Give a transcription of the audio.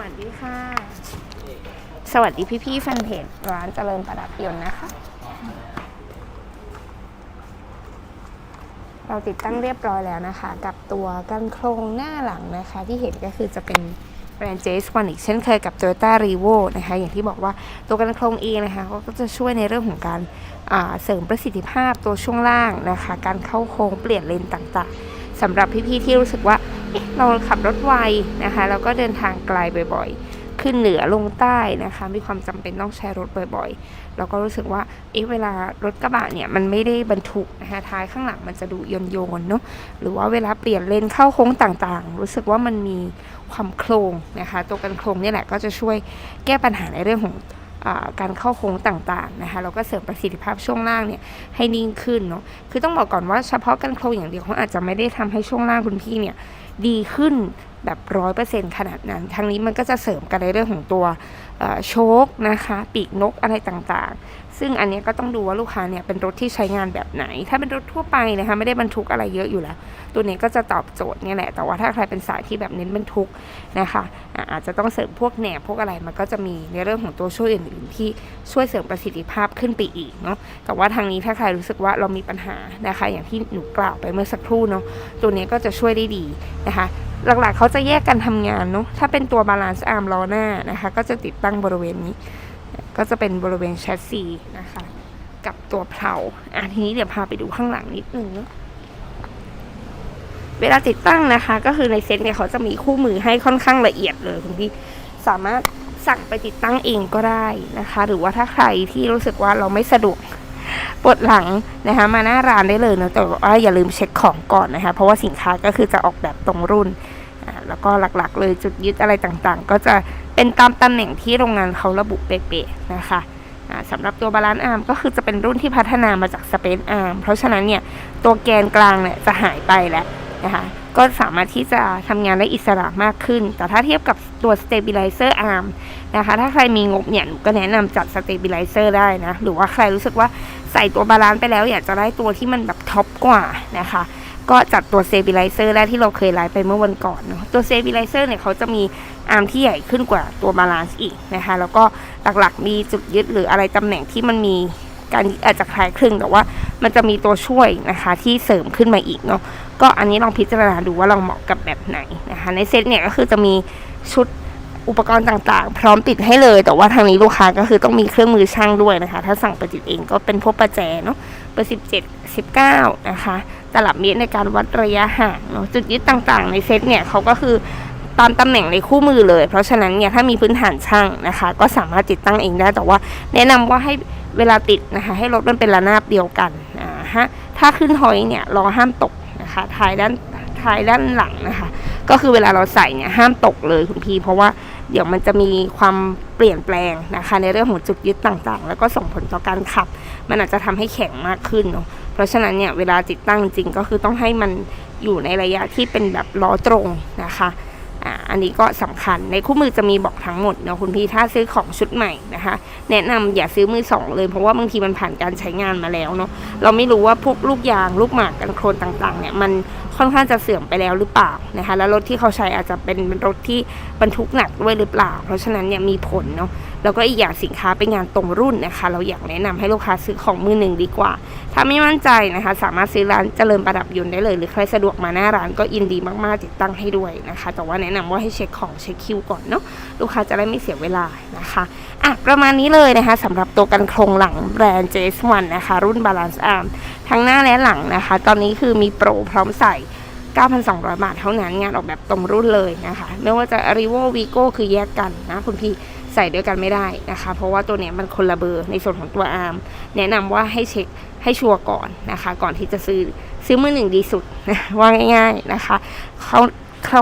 วัสดีค่ะ สวัสดีพี่ๆแฟนเพจร้านเจริญประดับยนต์นะคะ เราติดตั้งเรียบร้อยแล้วนะคะ กับตัวกันโครงหน้าหลังนะคะ ที่เห็นก็คือจะเป็นแบรนด์เจสวันอีกเช่นเคยกับ Toyota r e v o นะคะ อย่างที่บอกว่าตัวกันโครงเองนะคะก็จะช่วยในเรื่องของการเสริมประสิทธิภาพตัวช่วงล่างนะคะ การเข้าโค้งเปลี่ยนเลนต่างๆสำหรับพี่ๆที่รู้สึกว่า เราขับรถไวนะคะ แล้วก็เดินทางไกลบ่อยๆ ขึ้นเหนือลงใต้นะคะ มีความจำเป็นต้องใช้รถบ่อยๆ เราก็รู้สึกว่าเอ๊ะเวลารถกระบะเนี่ยมันไม่ได้บรรทุกนะคะท้ายข้างหลังมันจะดูโยนโยนๆเนาะหรือว่าเวลาเปลี่ยนเลนเข้าโค้งต่างๆ รู้สึกว่ามันมีความโครงนะคะ ตัวกันโครงนี่แหละก็จะช่วยแก้ปัญหาในเรื่องของ การเข้าโค้งต่างๆนะคะแล้วก็เสริมประสิทธิภาพช่วงล่างเนี่ยให้นิ่งขึ้นเนาะคือต้องบอกก่อนว่าเฉพาะการโครงอย่างเดียวเขาอาจจะไม่ได้ทำให้ช่วงล่างคุณพี่เนี่ยดีขึ้น แบบร้อยเปอร์เซ็นต์ขนาดนั้นทางนี้มันก็จะเสริมกันในเรื่องของตัวโชคนะคะ ปีกนกอะไรต่างๆ ซึ่งอันนี้ก็ต้องดูว่าลูกค้าเนี่ยเป็นรถที่ใช้งานแบบไหน ถ้าเป็นรถทั่วไปนะคะไม่ได้บรรทุกอะไรเยอะอยู่แล้ว ตัวนี้ก็จะตอบโจทย์เนี่ยแหละ แต่ว่าถ้าใครเป็นสายที่แบบเน้นบรรทุกนะคะอะอาจจะต้องเสริมพวกแหนบพวกอะไรมันก็จะมีในเรื่องของตัวช่วยอื่นๆที่ช่วยเสริมประสิทธิภาพขึ้นไปอีกเนาะแต่ว่าทางนี้ถ้าใครรู้สึกว่าเรามีปัญหานะคะ อย่างที่หนูกล่าวไปเมื่อสักครู่เนาะตัวนี้ก็จะช่วยได้ดีนะคะ หลักๆเขาจะแยกกันทำงานเนาะถ้าเป็นตัวบาลานซ์อาร์มล้อหน้านะคะ ก็จะติดตั้งบริเวณนี้ ก็จะเป็นบริเวณแชสซีนะคะ กับตัวเพลาอะทีนี้เดี๋ยวพาไปดูข้างหลังนิดนึงเนาะเวลาติดตั้งนะคะ ก็คือในเซ็ตเนี่ยเขาจะมีคู่มือให้ค่อนข้างละเอียดเลยคุณพี่สามารถสั่งไปติดตั้งเองก็ได้นะคะ หรือว่าถ้าใครที่รู้สึกว่าเราไม่สะดวก ปวดหลังนะคะมาหน้าร้านได้เลยเนอะแต่ว่าอย่าลืมเช็คของก่อนนะคะเพราะว่าสินค้าก็คือจะออกแบบตรงรุ่นอ่าแล้วก็หลักๆ เลยจุดยึดอะไรต่างๆ ก็จะเป็นตามตำแหน่งที่โรงงานเขาระบุเป๊ะๆนะคะอ่าสำหรับตัวบาลานซ์อาร์มก็คือจะเป็นรุ่นที่พัฒนามาจากสเปนอาร์มเพราะฉะนั้นเนี่ยตัวแกนกลางเนี่ยจะหายไปแล้วนะคะก็สามารถที่จะทำงานได้อิสระมากขึ้น แต่ถ้าเทียบกับตัว stabilizer arm นะคะ ถ้าใครมีงบเนี่ยหนูก็แนะนำจัด stabilizer ได้นะ หรือว่าใครรู้สึกว่า ใส่ตัวบาลานซ์ไปแล้วอยากจะได้ตัวที่มันแบบท็อปกว่านะคะ ก็จัดตัว stabilizer ได้ที่เราเคยไลฟ์ไปเมื่อวันก่อนเนาะตัว stabilizer เนี่ยเขาจะมีอาร์มที่ใหญ่ขึ้นกว่าตัวบาลานซ์อีกนะคะ แล้วก็หลักๆมีจุดยึดหรืออะไรตำแหน่งที่มันมีการอาจจะคล้ายคลึงแต่ว่ามันจะมีตัวช่วยนะคะที่เสริมขึ้นมาอีกเนาะก็อันนี้ลองพิจารณาดูว่าเราเหมาะกับแบบไหนนะคะในเซ็ตเนี่ยก็คือจะมีชุด อุปกรณ์ต่างๆ พร้อมติดให้เลย แต่ว่าทางนี้ลูกค้าก็คือต้องมีเครื่องมือช่างด้วยนะคะ ถ้าสั่งไปติดเองก็เป็นพวกประแจเนาะเบอร์สิบเจ็ดสิบเก้านะคะตลับเมตรในการวัดระยะห่างเนาะจุดยึดต่างๆ ในเซ็ตเนี่ยเขาก็คือตามตำแหน่งในคู่มือเลย เพราะฉะนั้นเนี่ยถ้ามีพื้นฐานช่างนะคะ ก็สามารถติดตั้งเองได้ แต่ว่าแนะนำว่าให้เวลาติดนะคะ ให้รถมันเป็นระนาบเดียวกันอ่าฮะถ้าขึ้นหอยเนี่ยล้อห้ามตกนะคะท้ายด้านท้ายด้านหลังนะคะ ก็คือเวลาเราใส่เนี่ยห้ามตกเลยคุณพี่เพราะว่า เดี๋ยวมันจะมีความเปลี่ยนแปลงนะคะ ในเรื่องของจุดยึดต่างๆ แล้วก็ส่งผลต่อการขับ มันอาจจะทำให้แข็งมากขึ้นเนาะเพราะฉะนั้นเนี่ยเวลาติดตั้งจริงก็คือต้องให้มันอยู่ในระยะที่เป็นแบบล้อตรงนะคะอ่าอันนี้ก็สำคัญในคู่มือจะมีบอกทั้งหมดเนาะคุณพี่ถ้าซื้อของชุดใหม่นะคะ แนะนำอย่าซื้อมือสองเลย เพราะว่าบางทีมันผ่านการใช้งานมาแล้วเนาะเราไม่รู้ว่าพวกลูกยางลูกหมากกันโครนต่างๆเนี่ยมันค่อนข้างจะเสื่อมไปแล้วหรือเปล่านะคะแล้วรถที่เขาใช้อาจจะเป็นรถที่บรรทุกหนักด้วยหรือเปล่า เพราะฉะนั้นเนี่ยมีผลเนาะแล้วก็อีกอย่างสินค้าเป็นงานตรงรุ่นนะคะ เราอยากแนะนำให้ลูกค้าซื้อของมือหนึ่งดีกว่า ถ้าไม่มั่นใจนะคะ สามารถซื้อร้านเจริญประดับยนต์ได้เลย หรือใครสะดวกมาหน้าร้านก็ยินดีมากๆติดตั้งให้ด้วยนะคะ แต่ว่าแนะนำว่าให้เช็คของเช็คคิวก่อนเนาะลูกค้าจะได้ไม่เสียเวลานะคะอะประมาณนี้เลยนะคะสำหรับตัวกันโครงหลังแบรนด์ JS1 นะคะ รุ่น Balance Arm ทั้งหน้าและหลังนะคะ ตอนนี้คือมีโปรพร้อมใส่ 9,200 บาทเท่านั้นงานออกแบบตรงรุ่นเลยนะคะ ไม่ว่าจะ r i v o Vigo คือแยกกันนะคุณพี่ใส่ด้วยกันไม่ได้นะคะ เพราะว่าตัวเนี้ยมันคนละเบอร์ในส่วนของตัวอาร์มแนะนำว่าให้เช็คให้ชัวร์ก่อนนะคะ ก่อนที่จะซื้อซื้อมือหนึ่งดีสุดนะว่าง่าย ๆนะคะเขา